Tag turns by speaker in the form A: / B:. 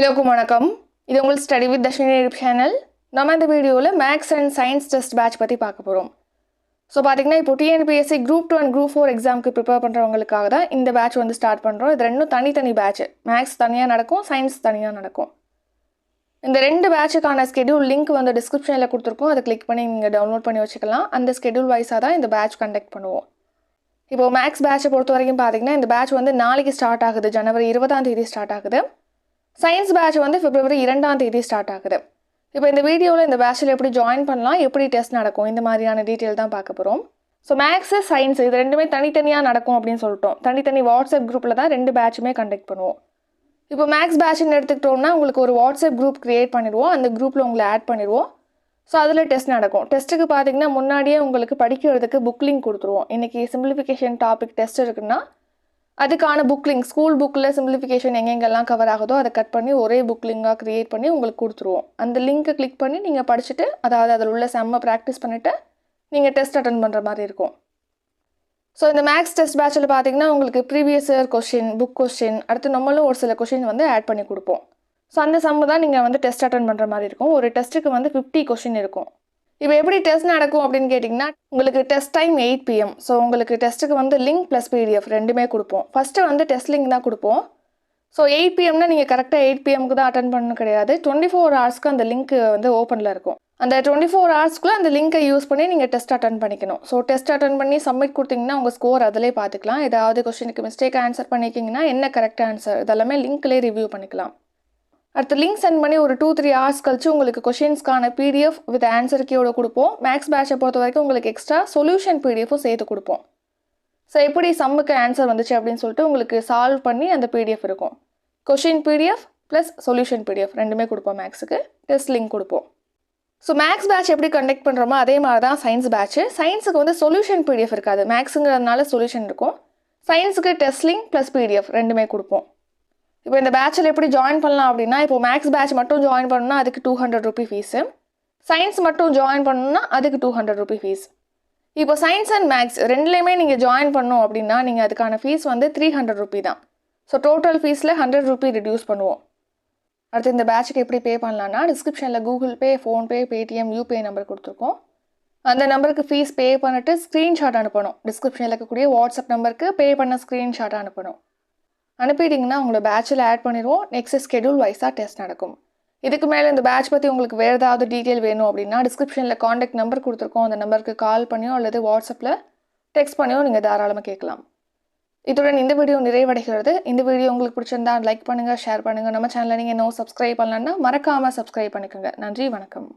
A: எல்லோருக்கும் வணக்கம். இது உங்கள் ஸ்டடி வித் தர்ஷினி சேனல் நம்ம இந்த வீடியோவில் maths and science test batch பற்றி பார்க்க போகிறோம் ஸோ பார்த்தீங்கன்னா இப்போ TNPSC group two and group four எக்ஸாமுக்கு ப்ரிப்பேர் பண்ணுறவங்களுக்காக தான் இந்த பேட்ச் வந்து ஸ்டார்ட் பண்ணுறோம் இது ரெண்டும் தனித்தனி பேட்ச் மேக்ஸ் தனியாக நடக்கும் சயின்ஸ் தனியாக நடக்கும். இந்த ரெண்டு பேட்சுக்கான ஸ்கெடியூல் லிங்க் வந்து டிஸ்கிரிப்ஷனில் கொடுத்துருக்கோம். அதை கிளிக் பண்ணி நீங்கள் டவுன்லோட் பண்ணி வச்சுக்கலாம். அந்த ஸ்கெடியூல் வைஸாக தான் இந்த பேட்ச் கண்டக்ட் பண்ணுவோம். இப்போது மேக்ஸ் பேட்சை பொறுத்த வரைக்கும் பார்த்தீங்கன்னா இந்த பேட்ச் வந்து நாளைக்கு ஸ்டார்ட் ஆகுது. ஜனவரி இருபதாம் தேதி ஸ்டார்ட் ஆகுது. சயின்ஸ் பேட்ச் வந்து பிப்ரவரி இரண்டாம் தேதி ஸ்டார்ட் ஆகுது. இப்போ இந்த வீடியோவில் இந்த பேட்சில் எப்படி ஜாயின் பண்ணலாம் எப்படி டெஸ்ட் நடக்கும் இந்த மாதிரியான டீட்டெயில் தான் பார்க்க போகிறோம் ஸோ மேக்ஸு சயின்ஸ் இது ரெண்டுமே தனித்தனியாக நடக்கும் அப்படின்னு சொல்லிட்டோம். தனித்தனி வாட்ஸ்அப் குரூப்பில் தான் ரெண்டு பேட்சுமே கண்டக்ட் பண்ணுவோம். இப்போ மேக்ஸ் பேட்ச்னு எடுத்துக்கிட்டோம்னா உங்களுக்கு ஒரு வாட்ஸ்அப் குரூப் க்ரியேட் பண்ணிடுவோம். அந்த குரூப்பில் உங்களை ஆட் பண்ணிடுவோம். ஸோ அதில் டெஸ்ட் நடக்கும். டெஸ்ட்டுக்கு பார்த்தீங்கன்னா முன்னாடியே உங்களுக்கு படிக்கிறதுக்கு புக் லிங்க் கொடுத்துருவோம். இன்றைக்கி சிம்பிளிஃபிகேஷன் டாபிக் டெஸ்ட் இருக்குன்னா அதுக்கான புக் லிங்க் ஸ்கூல் புக்கில் சிம்பிளிஃபிகேஷன் எங்கெங்கெல்லாம் கவர் ஆகுதோ அதை கட் பண்ணி ஒரே புக் லிங்காக க்ரியேட் பண்ணி உங்களுக்கு கொடுத்துருவோம். அந்த லிங்க்கை கிளிக் பண்ணி நீங்கள் படிச்சுட்டு அதாவது அதில் உள்ள செம்ம ப்ராக்டிஸ் பண்ணிவிட்டு நீங்கள் டெஸ்ட் அட்டன் பண்ணுற மாதிரி இருக்கும். ஸோ இந்த மேக்ஸ் டெஸ்ட் பேட்சில் பார்த்தீங்கன்னா உங்களுக்கு previous year question book question அடுத்து நம்மளும் ஒரு சில கொஷின் வந்து ஆட் பண்ணி கொடுப்போம். ஸோ அந்த சம்மு தான் நீங்கள் வந்து டெஸ்ட் அட்டன் பண்ணுற மாதிரி இருக்கும். ஒரு டெஸ்ட்டுக்கு வந்து ஃபிஃப்டி கொஷின் இருக்கும். இப்போ எப்படி டெஸ்ட் நடக்கும் அப்படின்னு கேட்டிங்கன்னா உங்களுக்கு test time eight PM so உங்களுக்கு டெஸ்ட்டுக்கு வந்து லிங்க் ப்ளஸ் பிடிஎஃப் ரெண்டுமே கொடுப்போம். ஃபஸ்ட்டு வந்து டெஸ்ட் லிங்க் தான் கொடுப்போம். ஸோ எயிட் பிஎம்னா நீங்கள் கரெக்டாக எயிட் பிஎம்க்கு தான் அட்டன் பண்ணணும் கிடையாது. டுவெண்ட்டி ஃபோர் ஹவர்ஸ்க்கு அந்த லிங்க் வந்து ஓப்பனில் இருக்கும். அந்த டுவெண்ட்டி ஃபோர் ஹவர்ஸ்க்குள்ளே அந்த லிங்கை யூஸ் பண்ணி நீங்கள் டெஸ்ட் அட்டன் பண்ணிக்கணும். ஸோ டெஸ்ட் அட்டன் பண்ணி சப்மிட் கொடுத்தீங்கன்னா உங்கள் ஸ்கோர் அதிலே பார்த்துக்கலாம். ஏதாவது கொஸ்டினுக்கு மிஸ்டேக் ஆன்சர் பண்ணிக்கிங்கன்னா என்ன கரெக்ட் ஆன்சர் இதெல்லாமே லிங்க்லேயே ரிவ்யூ பண்ணிக்கலாம். அடுத்து லிங்க் சென்ட் பண்ணி ஒரு டூ த்ரீ ஹவர்ஸ் கழிச்சு உங்களுக்கு கொஷின்ஸ்க்கான பிடிஎஃப் வித் ஆன்சர் கீயோட கொடுப்போம். மேக்ஸ் பேட்சை பொறுத்த வரைக்கும் உங்களுக்கு எக்ஸ்ட்ரா சொல்யூஷன் பிடிஎஃப்பும் சேர்த்து கொடுப்போம். ஸோ எப்படி சம்முக்கு ஆன்சர் வந்துச்சு அப்படின்னு சொல்லிட்டு உங்களுக்கு சால்வ் பண்ணி அந்த பிடிஎஃப் இருக்கும். Question PDF plus solution PDF ரெண்டுமே கொடுப்போம் மேக்ஸுக்கு டெஸ்ட் லிங்க் கொடுப்போம். ஸோ மேக்ஸ் பேட்ச் எப்படி கண்டக்ட் பண்ணுறோமோ அதே மாதிரி தான் சயின்ஸ் பேட்ச்சு சயின்ஸுக்கு வந்து சொல்யூஷன் பிடிஎஃப் இருக்காது. மேக்ஸுங்கிறதுனால சொல்யூஷன் இருக்கும். சயின்ஸுக்கு டெஸ்ட் லிங்க் ப்ளஸ் பிடிஎஃப் ரெண்டுமே கொடுப்போம். இப்போ இந்த பேட்சில் எப்படி ஜாயின் பண்ணலாம் அப்படின்னா இப்போ மேக்ஸ் பேட்ச் மட்டும் ஜாயின் பண்ணணும்னா அதுக்கு two hundred rupee fees science மட்டும் ஜாயின் பண்ணணும்னா அதுக்கு டூ ஹண்ட்ரட் ருபி ஃபீஸ் இப்போ சயின்ஸ் அண்ட் மேக்ஸ் ரெண்டுலேயுமே நீங்கள் ஜாயின் பண்ணோம் அப்படின்னா நீங்கள் அதுக்கான ஃபீஸ் வந்து த்ரீ ஹண்ட்ரட் ருபி தான். ஸோ டோட்டல் ஃபீஸில் ஹண்ட்ரட் ருபி ரிடியூஸ் பண்ணுவோம். அடுத்து இந்த பேட்சுக்கு எப்படி பே பண்ணலான்னா டிஸ்கிரிப்ஷனில் Google Pay PhonePe Paytm UPI number கொடுத்துருக்கோம். அந்த நம்பருக்கு ஃபீஸ் பே பண்ணிட்டு ஸ்க்ரீன்ஷாட் அனுப்பணும். டிஸ்கிரிப்ஷனில் இருக்கக்கூடிய வாட்ஸ்அப் நம்பருக்கு பே பண்ண ஸ்க்ரீன்ஷாட் அனுப்பணும். அனுப்பிட்டீங்கன்னா உங்களை பேட்சில் ஆட் பண்ணிடுவோம். நெக்ஸ்ட் ஸ்கெடியூல் வைஸாக டெஸ்ட் நடக்கும். இதுக்கு மேலே இந்த பேட்ச் பற்றி உங்களுக்கு வேறு ஏதாவது டீட்டெயில் வேணும் அப்படின்னா டிஸ்கிரிப்ஷனில் காண்டாக்ட் நம்பர் கொடுத்துருக்கோம். அந்த நம்பருக்கு கால் பண்ணியோ அல்லது வாட்ஸ்அப்பில் டெக்ஸ்ட் பண்ணியோ நீங்கள் தாராளமாக கேட்கலாம். இதுடன் இந்த வீடியோ நிறைவடைகிறது. இந்த வீடியோ உங்களுக்கு பிடிச்சிருந்தா லைக் பண்ணுங்கள் ஷேர் பண்ணுங்கள் நம்ம சேனலில் நீங்கள் இன்னும் சப்ஸ்கிரைப் பண்ணலன்னா மறக்காமல் சப்ஸ்கிரைப் பண்ணிக்கோங்க. நன்றி வணக்கம்.